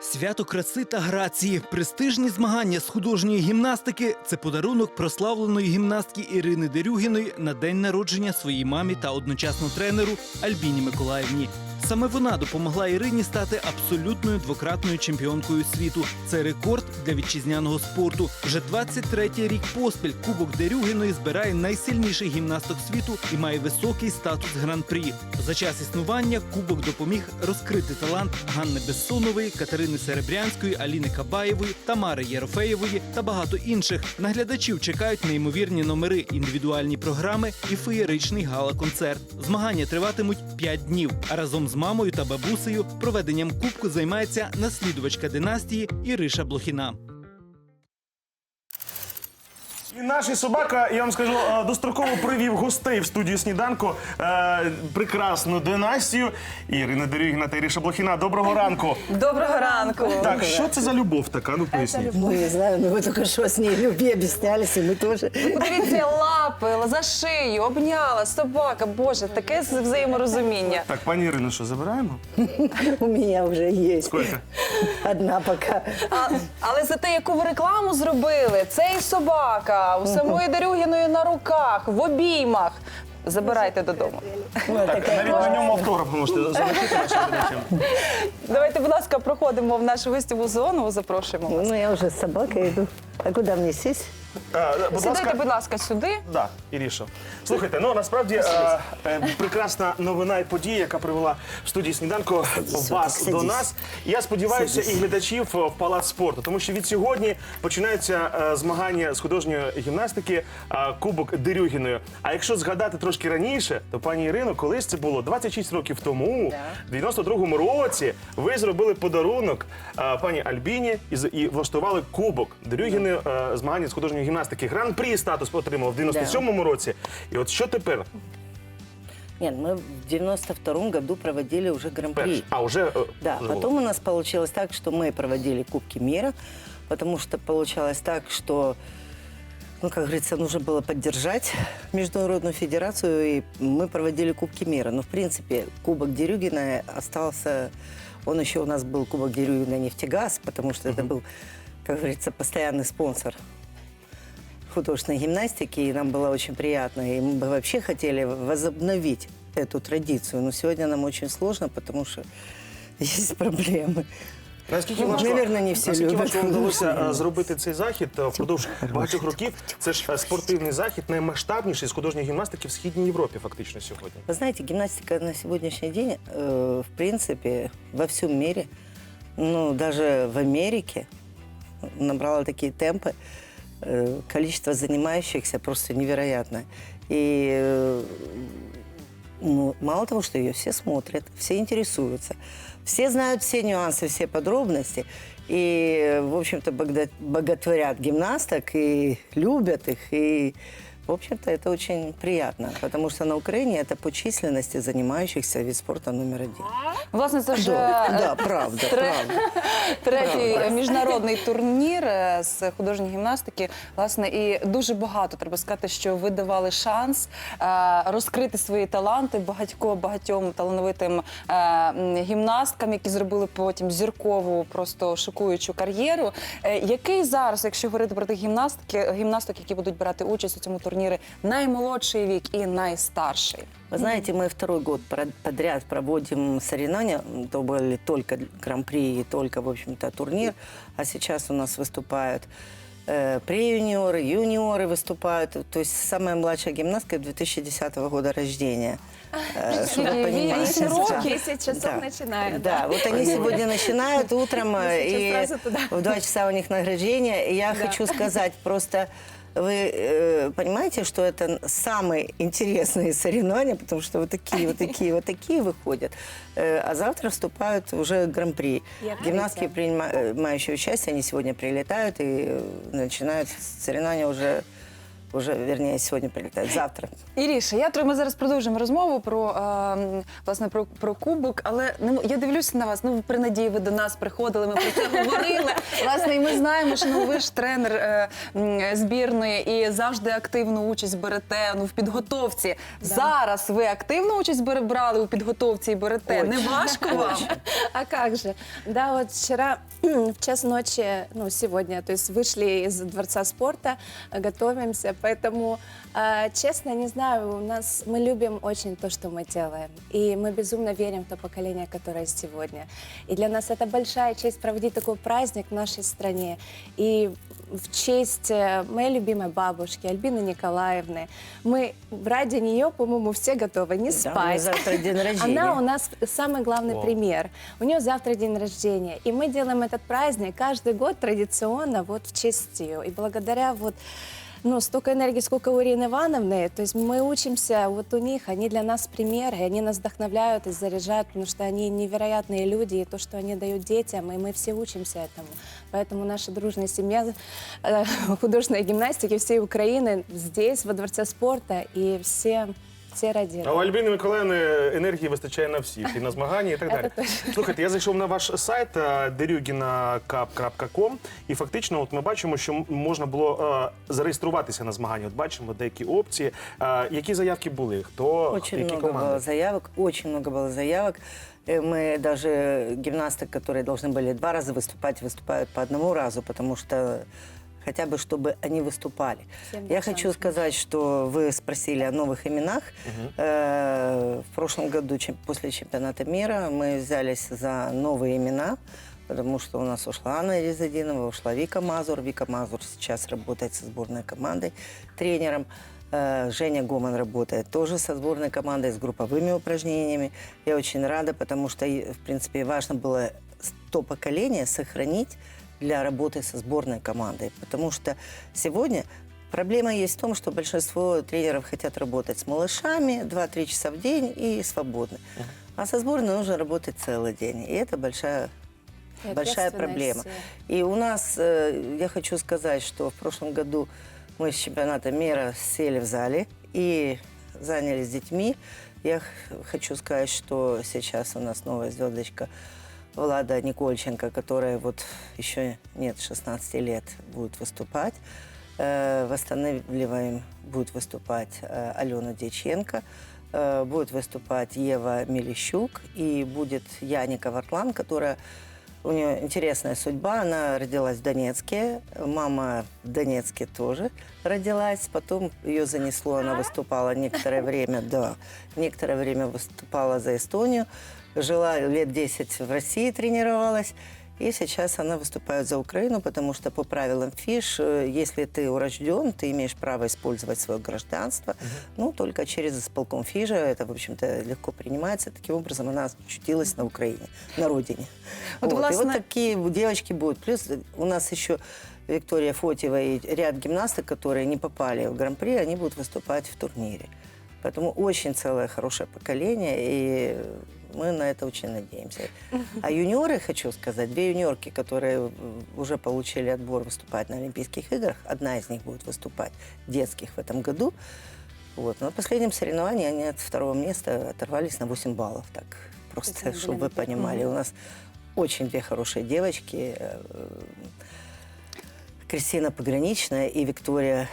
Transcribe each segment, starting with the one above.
Свято краси та грації, престижні змагання з художньої гімнастики це подарунок прославленої гімнастки Ірини Дерюгіної на день народження своїй мамі та одночасно тренеру Альбіні Миколаївні. Саме вона допомогла Ірині стати абсолютною двократною чемпіонкою світу. Це рекорд для вітчизняного спорту. Вже 23-й рік поспіль Кубок Дерюгіної збирає найсильніших гімнасток світу і має високий статус гран-прі. За час існування Кубок допоміг розкрити талант Ганни Бессонової, Катерини Серебрянської, Аліни Кабаєвої, Тамари Єрофеєвої та багато інших. Наглядачів чекають неймовірні номери, індивідуальні програми і феєричний гала-концерт. Змагання триватимуть 5 днів. А разом з мамою та бабусею проведенням кубку займається наслідувачка династії Іриша Блохіна. І наш собака, я вам скажу, е, достроково привів гостей в студію сніданку. Е, прекрасну династію. Ірина Дерюгіна та Іріша Блохіна. Доброго ранку. Доброго ранку. Так, що це за любов така? Ну поясніть. Ну, я знаю, но вы только что с ней любви объяснялись, и мы тоже. Подивіться, лапи, за шию, обняла, собака. Боже, таке взаєморозуміння. Так, пані Ірино, що забираємо? У меня уже есть. Сколько? Одна пока. А, але за те, яку ви рекламу зробили, цей собака у самої Дарюгіної на руках, в обіймах. Забирайте додому. Так. Навіть на ньому автограф можете залишити нашим глядачам. Давайте, будь ласка, проходимо в нашу гостєву зону. Запрошуємо вас. Ну, я вже з собакою йду. А куди мені сесть? Е, Будь Сідайте, ласка, будь ласка, сюди. Да, Ірішо. Слухайте, ну насправді е, е, прекрасна новина і подія, яка привела в студії сніданку вас садись. до нас. Я сподіваюся, Садись. і глядачів е, в палац спорту, тому що від сьогодні починаються е, змагання з художньої гімнастики е, Кубок Дерюгіною. А якщо згадати трошки раніше, то пані Ірино, колись це було 26 років тому, в 92-му році, ви зробили подарунок е, пані Альбіні і, з- і влаштували Кубок Дерюгіної е, змагання з художньої гімнастики. Гран-прі статус отримав в 97-му році. І от що тепер? Нет, мы в 92 году проводили уже гран-при. Перш. А вже е, Да, вже було. потом у нас получилось так, что мы проводили Кубки мира, потому что получалось так, что, ну, как говорится, нужно было поддержать Международную федерацию, и мы проводили Кубки мира. Но, в принципе, Кубок Дерюгина остался, он еще у нас был Кубок Дерюгина нефтегаз, потому что это был, как говорится, постоянный спонсор художественной гимнастики, и нам было очень приятно. И мы бы вообще хотели возобновить эту традицию, но сегодня нам очень сложно, потому что есть проблемы. Наскільки Ну, важко, навірно, не всі наскільки люблять. важко вам вдалося е, зробити цей захід е, впродовж багатьох років? Це ж е, спортивний захід, наймасштабніший з художньої гімнастики в східній Європі, фактично сьогодні. Вы знаете, гимнастика на сегодняшний день, э, в принципе, во всем мире, ну, даже в Америке набрала такие темпы, э, Количество занимающихся просто невероятное. И э, ну, мало того, что ее все смотрят, все интересуются, все знают все нюансы, все подробности. И, в общем-то, боготворят гимнасток и любят их. И, в общем-то, это очень приятно, потому что на Украине это по численности занимающихся вид спорта номер один. Власне, це вже Да, да, правда, тре- правда. Третій е, міжнародний турнір е, з художньої гімнастики. Власне, і дуже багато треба сказати, що ви давали шанс е, розкрити свої таланти багатько багатьом талановитим е, м, гімнасткам, які зробили потім зіркову, просто шокуючу кар'єру. Е, Який зараз, якщо говорити про тих гімнастки, гімнасток, які будуть брати участь у цьому турнірі, наймолодший вік і найстарший? Вы знаете, мы второй год про- подряд проводим соревнования. То были только гран-при и только, в общем-то, турнир. А сейчас у нас выступают э, пре-юниоры, юниоры выступают. То есть самая младшая гимнастка 2010 года рождения. Э, чтобы Скільки? понимать. Вісім Да. років? 10 часов Да. начинают. Да, вот они сегодня начинают утром, э, сейчас и сразу туда. в 2 часа у них награждение. И я хочу сказать, просто вы э, понимаете, что это самые интересные соревнования, потому что вот такие, вот такие, вот такие выходят. Э, а завтра вступают уже гран-при. Я Гимнастки, говорите. принимающие участие, они сегодня прилетают и э, начинают соревнования уже уже, вернее, сегодня прилетает, завтра. Іріша, я тро- ми зараз продовжимо розмову про е, власне про, про кубок, але ну я дивлюся на вас. Ну при надії ви до нас приходили. Ми про це говорили. Власне, і ми знаємо, що ну ви ж тренер е, збірної і завжди активну участь берете ну в підготовці. Зараз ви активну участь бере- брали у підготовці і берете. Не важко вам? А как же? Да, вот вчера в час ночи, ну, сегодня, то есть вышли из Дворца спорта, готовимся, поэтому, э, честно, не знаю, у нас, мы любим очень то, что мы делаем, и мы безумно верим в то поколение, которое сегодня. И для нас это большая честь проводить такой праздник в нашей стране, и в честь э, моей любимой бабушки Альбины Николаевны. Мы ради нее, по-моему, все готовы не Да, спать. завтра день рождения. Она у нас самый главный Вау. пример. У нее завтра день рождения. И мы делаем этот праздник каждый год традиционно вот в честь ее. И благодаря вот ну, столько энергии, сколько у Ирины Ивановны. То есть мы учимся вот у них, они для нас пример, и они нас вдохновляют и заряжают, потому что они невероятные люди, и то, что они дают детям, и мы все учимся этому. Поэтому наша дружная семья э, художественной гимнастики всей Украины здесь, во Дворце спорта, и все, все ради А у Альбіни Миколаївни енергії вистачає на всіх, і на змагання, і так далі. Це точно. Слухайте, я зайшов на ваш сайт е, derugina.com, і фактично, от ми бачимо, що м- можна було е, зареєструватися на змагання. От бачимо деякі опції. Е, Які заявки були? Хто Очень які много команди? было заявок, очень много было заявок. Э, Мы даже гимнасты, которые должны были два раза выступать, выступают по одному разу, потому что хотя бы чтобы они выступали. Всем Я дать хочу шанс. сказать, что вы спросили о новых именах. Э, В прошлом году чем- после чемпионата мира мы взялись за новые имена, потому что у нас ушла Анна Резадинова, ушла Вика Мазур. Вика Мазур сейчас работает со сборной командой тренером. Э, Женя Гоман работает тоже со сборной командой, с групповыми упражнениями. Я очень рада, потому что, и, в принципе, важно было с- то поколение сохранить для работы со сборной командой. Потому что сегодня проблема есть в том, что большинство тренеров хотят работать с малышами 2-3 часа в день и свободно. А со сборной нужно работать целый день. И это большая И большая проблема. И у нас, э, я хочу сказать, что в прошлом году мы с чемпионата мира сели в зале и занялись детьми. Я хочу сказать, что сейчас у нас новая звездочка Влада Никольченко, которая вот еще нет 16 лет, будет выступать. Э, Восстанавливаем, будет выступать э, Алена Дьяченко, э, будет выступать Ева Мелищук и будет Яника Вартлан, которая у нее интересная судьба. Она родилась в Донецке. Мама в Донецке тоже родилась. Потом ее занесло. Она выступала некоторое время, да, некоторое время выступала за Эстонию. Жила лет 10 в России, тренировалась. И сейчас она выступает за Украину, потому что по правилам ФИШ, э, если ты урожден, ты имеешь право использовать свое гражданство. Ну, только через исполком ФИЖа. Это, в общем-то, легко принимается. Таким образом, она очутилась на Украине, на родине. Вот, Вот, И властно- вот такие девочки будут. Плюс у нас еще Виктория Фотьева и ряд гимнасток, которые не попали в Гран-при, они будут выступать в турнире. Поэтому очень целое хорошее поколение, и мы на это очень надеемся. А юниоры, хочу сказать, две юниорки, которые м, уже получили отбор выступать на Олимпийских играх, одна из них будет выступать детских в этом году. Вот. На последнем соревновании они от второго места оторвались на 8 баллов. Так, просто, Это чтобы вы были понимали. У нас очень две хорошие девочки. э, Кристина Пограничная и Виктория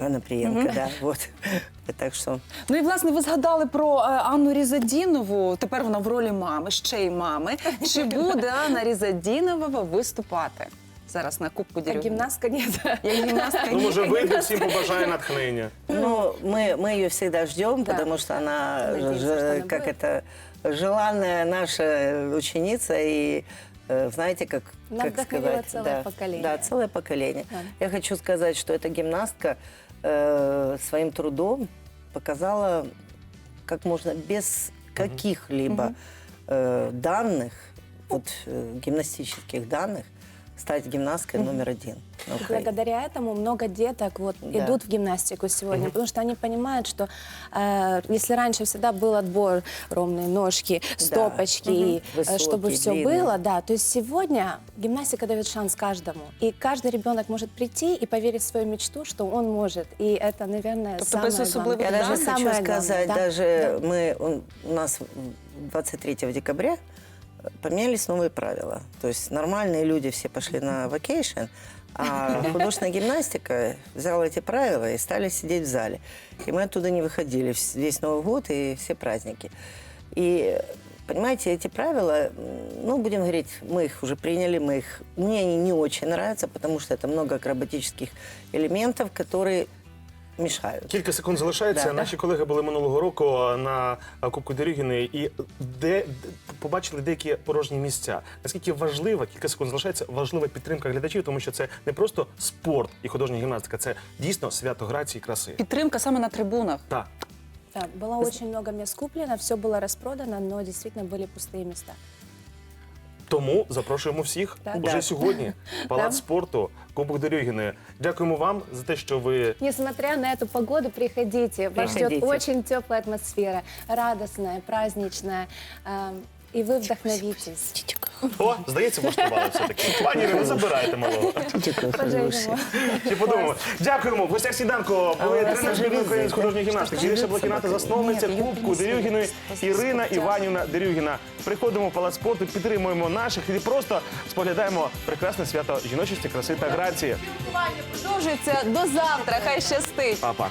Анаприенко. Да, вот. Так что Ну і власне ви згадали про е, Анну Різадінову. Тепер вона в ролі мами, ще й мами. Чи буде Анна Різадінова виступати зараз на Кубку Как Дерюгіна? гимнастка нет. Як гімнастка? Ну, ні. може, вийде всім побажає натхнення. Ну, мы, мы ее всегда ждем, Да. потому что она, Надеемся, же- что она как будет. это, желанная наша ученица и э, знаете, как, Она как вдохновила сказать, целое да, поколение. Да, целое поколение. Да. Я хочу сказать, что эта гимнастка э, своим трудом показала, как можно без каких-либо э, данных, вот э, гимнастических данных, стать гимнасткой номер один на Украине. Благодаря этому много деток вот Да. идут в гимнастику сегодня, потому что они понимают, что э, если раньше всегда был отбор ровные ножки, стопочки, и, э, чтобы Высокие, все длинные. было, да, то есть сегодня гимнастика дает шанс каждому, и каждый ребенок может прийти и поверить в свою мечту, что он может, и это, наверное, Тобто самое без особливих главное. Я даже Да, хочу Самое главное, сказать, да. даже мы у у нас 23 декабря поменялись новые правила. То есть нормальные люди все пошли на вакейшн, а художественная гимнастика взяла эти правила и стали сидеть в зале. И мы оттуда не выходили вс- весь Новый год и все праздники. И понимаете, эти правила, м, ну, будем говорить, мы их уже приняли, мы их, мне они не очень нравятся, потому что это много акробатических элементов, которые мешают. Кілька секунд залишається. Да. Наші колеги були минулого року на Кубку Дерюгіної і де, де побачили деякі порожні місця. Наскільки важлива, кілька секунд залишається, важлива підтримка глядачів, тому що це не просто спорт і художня гімнастика, це дійсно свято грації і краси. Підтримка саме на трибунах. Так. Да, было очень много мест куплено, все было распродано, но действительно были пустые места. Тому запрошуємо всіх Так. уже Да. сьогодні. Палац Да. спорту, Кубок Дерюгіної. Дякуємо вам за те, що ви Несмотря на эту погоду, приходите. Вас ждет Приходите. очень теплая атмосфера, радостная, праздничная. эм, И вы вдохновитесь. О, здається, влаштували все-таки. Пані Ірино, забирайте малого. Чи подумаємо. Дякуємо. В гостях сніданку були А у вас тренер збірної вже України з художньої гімнастики. Ірина Блохіната, засновниця Ні, Кубку Дерюгіної, Ірина Іванівна Дерюгіна. Приходимо в палац спорту, підтримуємо наших і просто споглядаємо прекрасне свято жіночості, краси та грації. Продовжується до завтра. Хай щастить. Па-па.